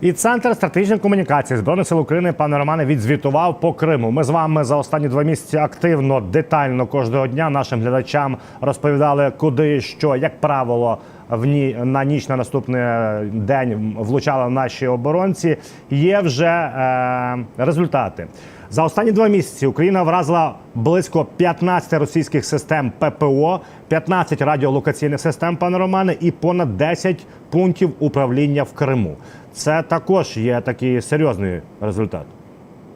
І центр стратегічної комунікації збройних сил України пане Романе відзвітував по Криму. Ми з вами за останні два місяці активно, детально кожного дня нашим глядачам розповідали, куди що, як правило, в ні на ніч на наступний день влучали наші оборонці. Є вже е, результати. За останні два місяці Україна вразила близько 15 російських систем ППО, 15 радіолокаційних систем, пане Романе, і понад 10 пунктів управління в Криму. Це також є такий серйозний результат.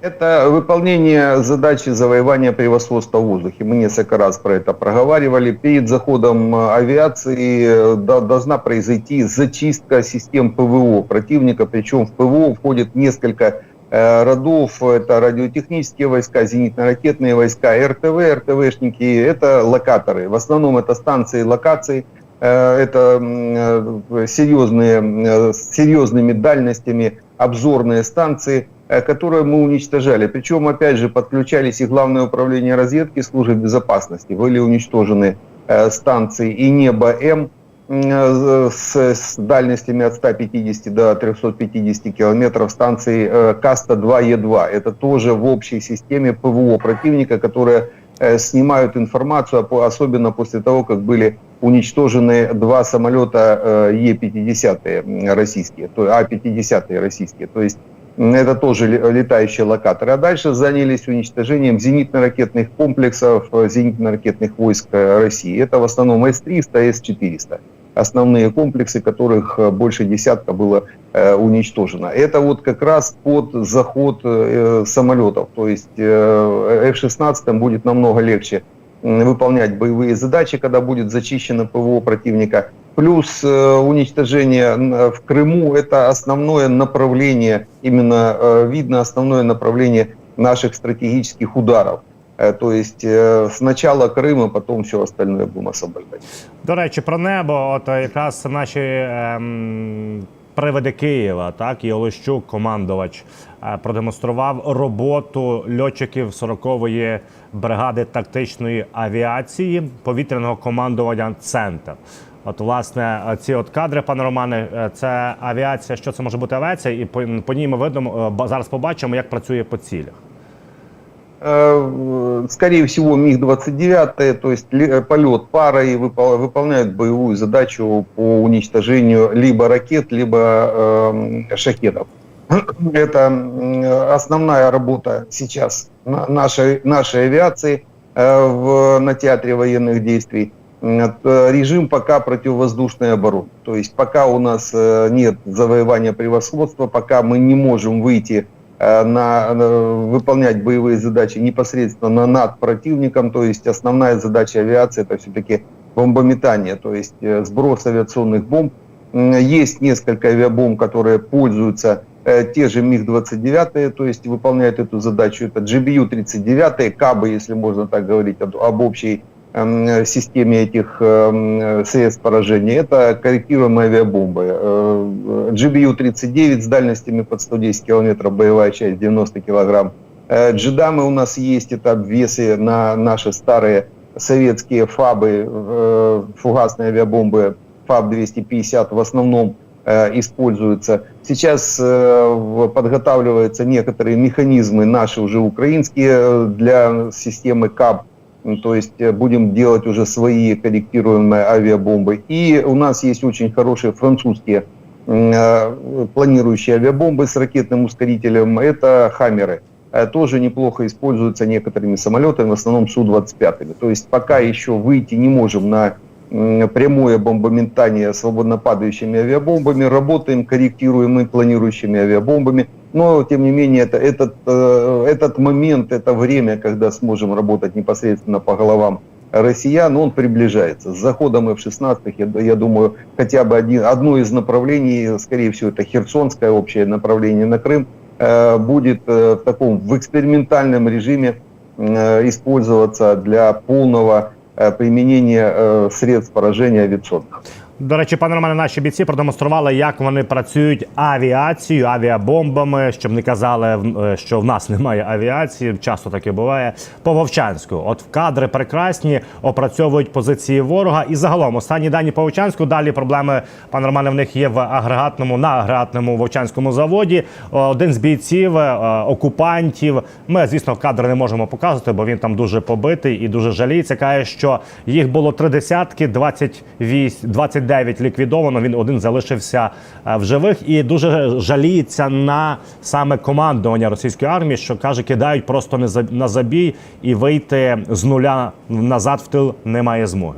Это выполнение задачи завоевания превосходства в воздухе. Мы несколько раз про это проговаривали. Перед заходом э, авиации э, до- должна произойти зачистка систем ПВО противника. Причем в ПВО входит несколько э, родов. Это радиотехнические войска, зенитно-ракетные войска, РТВ, РТВшники. Это локаторы. В основном это станции локаций. Э, Это э, серьезные, э, с серьезными дальностями обзорные станции, э, которые мы уничтожали. Причем, опять же, подключались и Главное управление разведки, службы безопасности. Были уничтожены э, станции и Небо-М э, с, с дальностями от 150 до 350 километров станции э, Каста-2Е2. Это тоже в общей системе ПВО противника, которые э, снимают информацию, а особенно после того, как были уничтожены два самолета э, Е-50 российские, то А-50 российские. То есть это тоже ле- летающие локаторы. А дальше занялись уничтожением зенитно-ракетных комплексов, э, зенитно-ракетных войск э, России. Это в основном С-300, С-400. Основные комплексы, которых э, больше десятка было э, уничтожено. Это вот как раз под заход э, самолетов. То есть э, F-16 будет намного легче выполнять боевые задачи, когда будет зачищено ПВО противника. Плюс уничтожение в Крыму – это основное направление, именно видно основное направление наших стратегических ударов. Э, То есть э, сначала Крым, а потом все остальное будем освобождать. До речі, про небо, от е, якраз наші ем, привиди Києва, так і Олещук, командувач, е, продемонстрував роботу льотчиків 40-ї бригади тактичної авіації повітряного командування Центр. От, власне, е, ці от кадри, пане Романе, е, це авіація. Що це може бути авіація? І по, по ній ми видимо, е, ба- зараз побачимо, як працює по цілях. Э, Скорее всего, МиГ-29, то есть э, полет парой выпол- выполняют боевую задачу по уничтожению либо ракет, либо э, шахедов. Это основная работа сейчас на- нашей, нашей авиации э, в, на театре военных действий. Режим пока противовоздушной обороны. То есть пока у нас нет завоевания превосходства, пока мы не можем выйти на, на- выполнять боевые задачи непосредственно над противником. То есть основная задача авиации это все-таки бомбометание, то есть э, сброс авиационных бомб. Есть несколько авиабомб, которые пользуются э, те же МиГ-29, то есть выполняют эту задачу. Это GBU-39, КАБы, если можно так говорить, об, об общей эм, системе этих эм, средств поражения. Это корректируемые авиабомбы. Э, GBU-39 с дальностями под 110 километров, боевая часть 90 килограмм. Э, Джедамы у нас есть, это обвесы на наши старые советские ФАБы, э, фугасные авиабомбы ФАБ-250 в основном э, используются. Сейчас подготавливаются некоторые механизмы, наши уже украинские, для системы КАБ. То есть будем делать уже свои корректируемые авиабомбы. И у нас есть очень хорошие французские планирующие авиабомбы с ракетным ускорителем. Это «Хаммеры». Э, Тоже неплохо используются некоторыми самолетами, в основном Су-25. То есть пока еще выйти не можем на прямое бомбометание свободно падающими авиабомбами, работаем корректируемыми планирующими авиабомбами. Но, тем не менее, это, этот, э, этот момент, это время, когда сможем работать непосредственно по головам россиян, он приближается. С заходом F-16, я, я думаю, хотя бы один, одно из направлений, скорее всего, это Херсонское общее направление на Крым, э, будет э, в таком в экспериментальном режиме э, использоваться для полного э, применения э, средств поражения авиационных. До речі, пане Романе, наші бійці продемонстрували, як вони працюють авіацією, авіабомбами, щоб не казали, е, що в нас немає авіації. Часто таке буває. По Вовчанську. От в кадри прекрасні опрацьовують позиції ворога. І загалом останні дані по Вовчанську. Далі проблеми, пане Романе, в них є в агрегатному на агрегатному вовчанському заводі. Один з бійців е, окупантів. Ми, звісно, кадри не можемо показувати, бо він там дуже побитий і дуже жаліється. Каже, що їх було три десятки, 28, 29 ліквідовано. Він один залишився е, в живих і дуже жаліється на саме командування російської армії, що каже, кидають просто не за- на забій і вийти з нуля назад в тил немає змоги.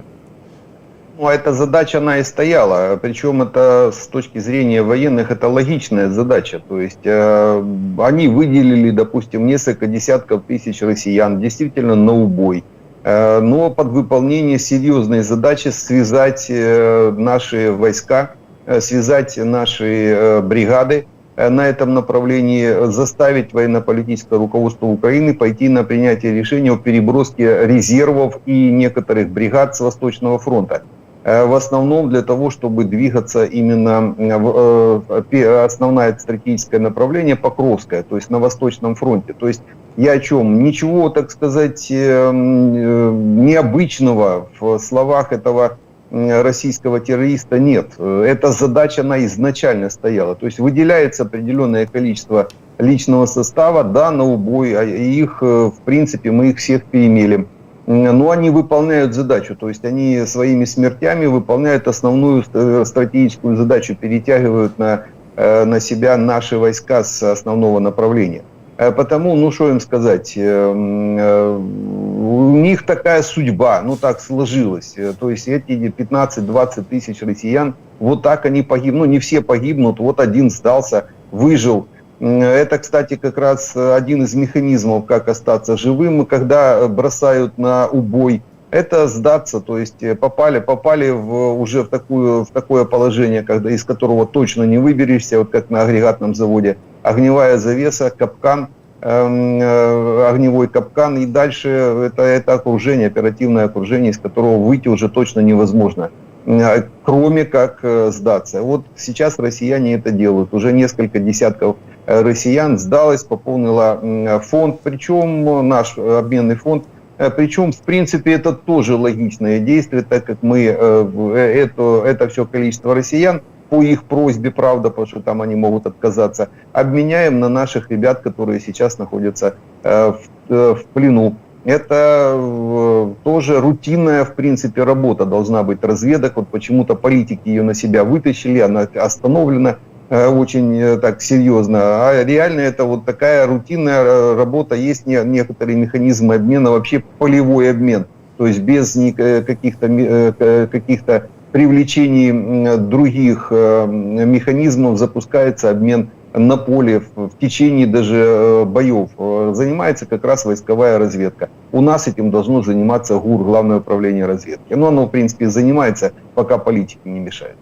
Ну, а эта задача, она и стояла. Причем это с точки зрения военных, это логичная задача. То есть э, они выделили, допустим, несколько десятков тысяч россиян действительно на убой. Э, но под выполнение серьезной задачи связать э, наши войска, э, связать наши бригады на этом направлении, заставить военно-политическое руководство Украины пойти на принятие решения о переброске резервов и некоторых бригад с Восточного фронта в основном для того, чтобы двигаться именно в основное стратегическое направление Покровское, то есть на Восточном фронте. То есть я о чем? Ничего, так сказать, э, м, э, необычного в словах этого российского террориста нет. Эта задача, она изначально стояла. То есть выделяется определенное количество личного состава, да, на убой, а их, э, в принципе, мы их всех перемелем. М, но они выполняют задачу, то есть они своими смертями выполняют основную стратегическую задачу, перетягивают на, э, на себя наши войска с основного направления. Э, Потому, ну что им сказать, э, э, у них такая судьба, ну так сложилось. То есть эти 15-20 тысяч россиян, вот так они погибнут, ну не все погибнут, вот один сдался, выжил. Это, кстати, как раз один из механизмов, как остаться живым, когда бросают на убой. Это сдаться, то есть э, попали, попали в, уже в, такую, в такое положение, когда, из которого точно не выберешься, вот как на агрегатном заводе. Огневая завеса, капкан, эм, э, огневой капкан, и дальше это, это окружение, оперативное окружение, из которого выйти уже точно невозможно э, кроме как э, сдаться. Вот сейчас россияне это делают. Уже несколько десятков россиян сдалось, пополнила фонд, причем наш обменный фонд. Э, Причем, в принципе, это тоже логичное действие, так как мы э, э, это, это все количество россиян по их просьбе, правда, потому что там они могут отказаться, обменяем на наших ребят, которые сейчас находятся в, в плену. Это тоже рутинная, в принципе, работа должна быть разведок. Вот почему-то политики ее на себя вытащили, она остановлена очень э, так серьезно. А реально это вот такая рутинная э, работа. Есть не- некоторые механизмы обмена, вообще полевой обмен. То есть без э, каких-то ми- э, к- каких-то привлечений других э, механизмов запускается обмен на поле в, течение даже э, боев. Э, Занимается как раз войсковая разведка. У нас этим должно заниматься ГУР, Главное управление разведки. Но оно, в принципе, занимается, пока политики не мешают.